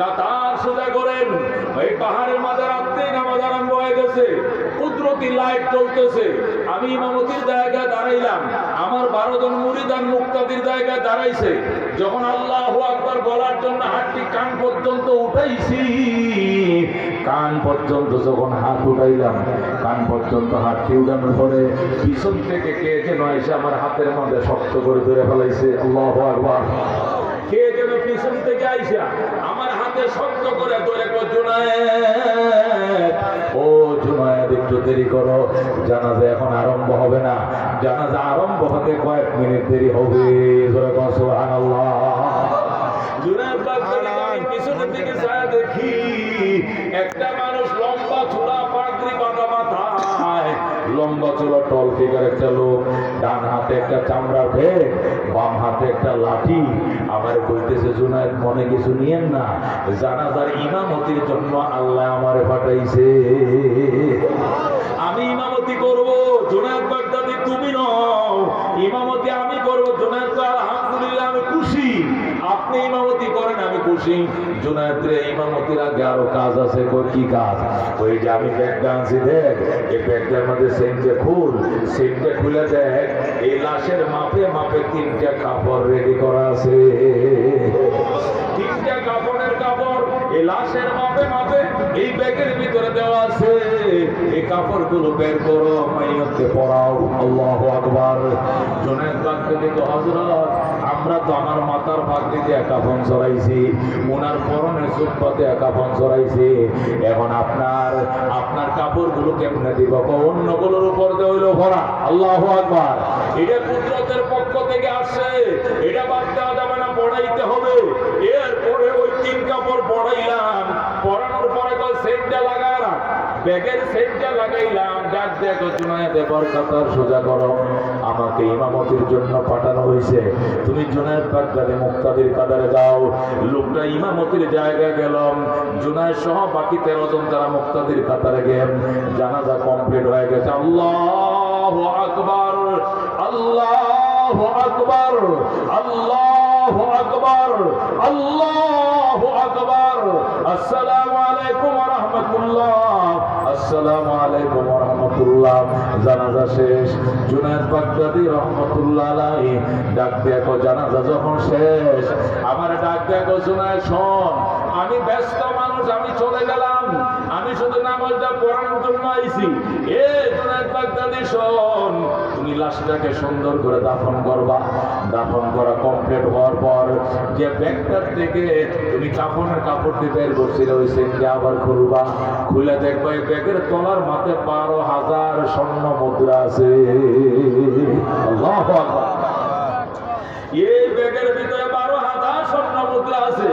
কাতার সোজা করেন। এই পাহাড়ের মাঝে রাত্রে নামাজ আরম্ভ হয়ে গেছে। কুদরতি লাইট চলতেছে আমি ইমামতির জায়গায় দাঁড়াইলাম। আমার বারো জন মুরিদান মুক্তাদির জায়গায় দাঁড়াইছে। যখন আল্লাহ আকবার বলার জন্য হাতটি কান পর্যন্ত উঠাইছি, কান পর্যন্ত যখন হাত উঠাইলাম, কান পর্যন্ত হাতটি উঠানোর পরে পিছন থেকে কে যেন এসে আমার হাতের মধ্যে শক্ত করে ধরে ফেলাইছে। আল্লাহ আকবার। কে থেকে আইসা আমার হাতে শক্ত করে জুনায়েদ, ও জুনায়েদ, একটু দেরি করো। জানাজা এখন আরম্ভ হবে না। জানাজা আরম্ভ হতে কয়েক মিনিট দেরি হবে। কো সুবহানাল্লাহ। জুনায়েদ আমি পিছনের দিকে ছায়া দেখি, একটা মানুষ লম্বা চূড়া পাগড়ি বাঁধা মাথায়, লম্বা চূড়া টল ফিগার একটা লোক একটা চামড়া ব্যাগ বাম হাতে একটা লাঠি। আমার বলতেছে, জুনায়েদ, মনে কিছু নিয়েন না। জানাজার ইমামতির জন্য আল্লাহ আমারে পাঠাইছে। আমি ইমামতি করব, জুনায়েদ বাগদাদি তুমি নও। ইমামতি আমি করব, জুনায়েদ আলহামদুলিল্লাহ আমি খুশি। আপনি ইমামতি করেন, আমি খুশি। জুনায়েদের ইমামতির আগে আরও কাজ আছে কি কাজ? ওই যে আমি ব্যাগটা আনছি, দেখ, এই ব্যাগটার মধ্যে সেন্টে খুল সেন্টে খুলে দেখ, এই লাশের মাপে মাপে তিনটা কাপড় রেডি করা আছে। তিনটা কাপড়ের কাপড়, এই লাশের মাপে মাপে এই ব্যাগের ভিতরে দেওয়া আছে। এই কাপড়গুলো বের করো মাইয়তকে পড়াও, আল্লাহ আকবার। জনের কাছে কিন্তু হজরত আমরা তো আমার মাতার ভাগ্যে একা ফোন চড়াইছি ওনার পরনে সুপাতে ফোন চড়াইছি এখন আপনার আপনার কাপড়গুলো কেমনে দিব? অন্যগুলোর উপর দিয়ে ভরা। আল্লাহ আকবার। এটা কুদরতের পক্ষ থেকে আসছে। এটা বাদ দেওয়া যাবে না পড়াইতে হবে। এরপরে ওই তিন কাপড় পড়াইলাম পড়ানোর পরে কল সেটটা লাগায় না ব্যাগের সেটটা লাগাইলাম। ডাক দেখো জুনায়েদে বরকাতার সোজা করো। আমাকে ইমামতির জন্য পাঠানো হয়েছে। তুমি জুনায়েদ বাগদাদি মুক্তাদির কাদারে যাও। লোকটা ইমামতির জায়গায় গেলাম জুনায়েদ সহ বাকি তেরো জন তারা মুক্তাদির কাতারে গেম জানাজা কমপ্লিট হয়ে গেছে। আল্লাহ আকবার আল্লাহ আকবার আল্লাহ আকবার, আল্লাহ আকবার। আসসালামু আলাইকুম ওয়া রাহমাতুল্লাহ। আসসালামু আলাইকুম ওয়া রাহমাতুল্লাহ। জানাজা শেষ। জুনায়েদ বাগদাদি রহমাতুল্লাহ আলাইহি ডাক দেখো জানাজা যখন শেষ, আমার ডাক দেখো জুনায়েদ, শোন, আমি ব্যস্ত মানুষ, আমি চলে গেলাম। আমি শুধু নামাজটা পড়ানোর জন্য আইছি। এ জুনায়েদ বাগদাদি, শোন লাশটাকে সুন্দর করে দাফন করবা। দাফন করা কমপ্লিট হওয়ার পর যে ব্যাগটার থেকে তুমি কাপড়ের কাপড়টি বের করছিলে, ওই সেটকে আবার খুলবা। খুলে দেখবা এই ব্যাগের তলার মাথে বারো হাজার স্বর্ণ মুদ্রা আছে। এই ব্যাগের ভিতরে বারো হাজার স্বর্ণ মুদ্রা আছে।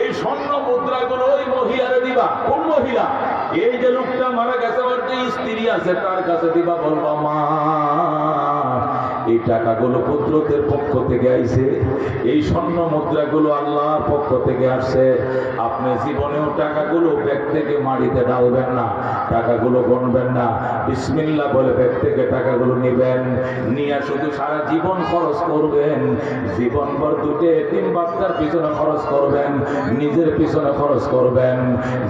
এই স্বর্ণ মুদ্রাগুলো ওই মহিলারে দিবা, কোন মহিলা? এই যে লোকটা মারা গেছে আমার যে স্ত্রী আছে, তার কাছে দিবা, বলবা, মা এই টাকাগুলো কুদরতের পক্ষ থেকে আইছে, এই স্বর্ণ মুদ্রাগুলো আল্লাহর পক্ষ থেকে আসছে। আপনি জীবনেও টাকাগুলো ব্যাগ থেকে মাটিতে ডালবেন না, টাকাগুলো গণবেন না। বিসমিল্লাহ বলে ব্যাগ থেকে টাকাগুলো নেবেন, নিয়ে শুধু সারা জীবন খরচ করবেন। জীবন ভর দুটে তিন বাচ্চার পিছনে খরচ করবেন, নিজের পিছনে খরচ করবেন।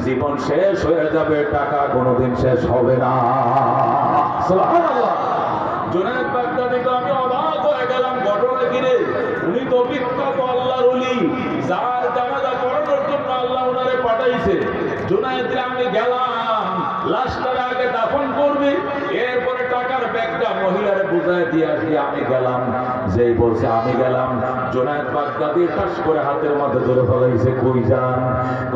জীবন শেষ হয়ে যাবে, টাকা কোনোদিন শেষ হবে না। জুনায়েদ বাগদাদি তো আমি অবাক হয়ে গেলাম ঘটনা ঘিরে। উনি তো বিখ্যাত যার জানাজা পড়ানোর জন্য আল্লাহ পাঠাইছে। আমি গেলাম, লাশটারে আগে দাফন এরপরে টাকার ব্যাগটা মহিলারে বুঝায় দিয়ে আসি আমি গেলাম। যেই বলছে আমি গেলাম, জোনায়েদ বাগদাদি ঠাস করে হাতের মধ্যে ধরে ফেলাইছে, কই যান?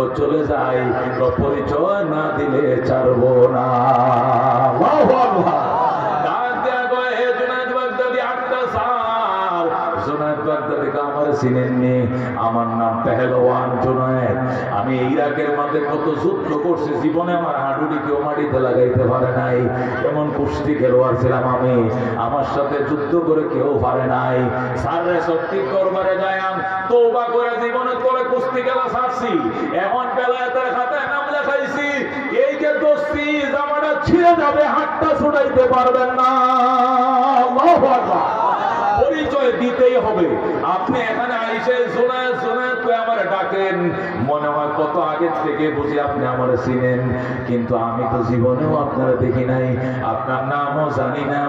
ও চলে যাই তো পরিচয় না দিলে ছাড়বো না। চিনেননি। আমার নাম পেহেলওয়ান জুনায়েদ। আমি ইরাকের মধ্যে কত যুদ্ধ করছি, জীবনে আমার হাঁটুটি কেউ মাটিতে লাগাইতে পারে নাই। এমন কুস্তি খেলোয়াড় ছিলাম আমি। আমার সাথে যুদ্ধ করে কেউ পারে নাই। সারে সত্যি করবারে যায় তৌবা করে জীবনে করে কুস্তি খেলা ছাড়ছি। এখন বেলায়েতের খাতায় নাম লেখাইছি, এই যে দোস্তি, জামাটা ছিঁড়ে যাবে, হাতটা ছুটাইতে পারবেন না। আল্লাহু আকবার। পরিচয় দিতেই হবে। আপনি এখানে আইসে জোনায় জোনায় করে আমার ডাকেন। মনে হয় কত আগের থেকে বুঝি আপনি আমার চিনেন। কিন্তু আমি তো জীবনেও আপনারা দেখি নাই। আপনার নামও জানি না।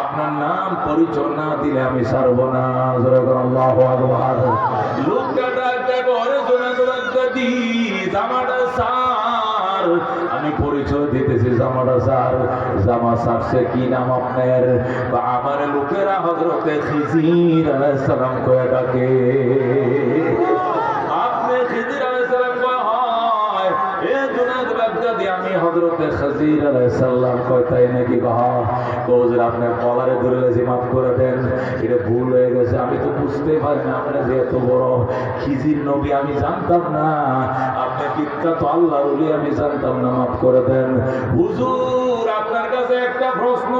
আপনার নাম পরিচয় না দিলে আমি ছাড়ব না। লোকটা ডাক দেখো অরে জোনা সার আমি পরিচয় দিতেছি জামাটা, স্যার। জামা সারছে কি নাম আপনার? বা আমার লোকেরা হজরতে খিজির আলাইহিস সালাম কয়ে ডাকে। বাগদাদি আমি হজরতে খাজির আলাইহিস সালাম কয় তাই নাকি কহা কোজরা আপনার কলারে ধরে লেছি মাফ করে দেন, এটা ভুল হয়ে গেছে। আমি তো বুঝতে পারি না আপনার যে এত বড়, খিজির নবী আমি জানতাম না। আপনি বিখ্যাত আল্লাহর ওলি, আমি জানতাম না, মাফ করে দেন। হুজুর আপনার কাছে একটা প্রশ্ন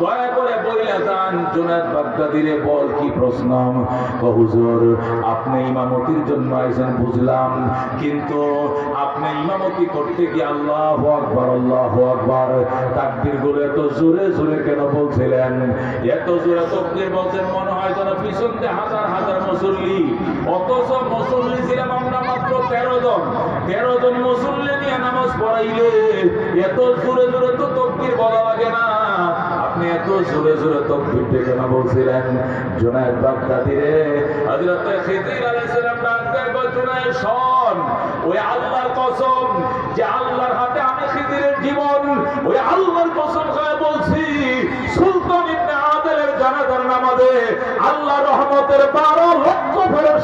দয়া করে বইলে যান জুনাদ বাগদাদিরে বল কি প্রশ্ন? হুজুর, আপনি ইমামতির জন্য আইছেন বুঝলাম, কিন্তু আপনি ইমামতি করতে গিয়ে আল্লাহ আকবার আল্লাহ আকবার, তাকবীরগুলো এত জোরে জোরে কেন বলছিলেন? এত জোরে তকবীর বলছেন মনে হয় যেন পিছন দিয়ে হাজার হাজার মুসল্লি, অথচ মুসল্লি ছিলাম আমরা মাত্র তেরো জন। তেরো জন মুসল্লি নিয়ে নামাজ পড়াইলে এত জোরে জোরে তো তকবীর বলা লাগে না। এত জোরে জোরে তকবীর ডেকে না বলছিলেন? জুনায়েদ বাগদাদি রে। হযরত আলাইহিস সালাম ডাক দেয়, কয় শোন, ওই আল্লাহর কসম যে আল্লাহর হাতে আমি জীবন, ওই আল্লাহর কসম করে বলছি, সুলতান ইবনে আদেলের জানাজার নামাজে আল্লাহ রহমতের 12 লক্ষ ফেরেশতা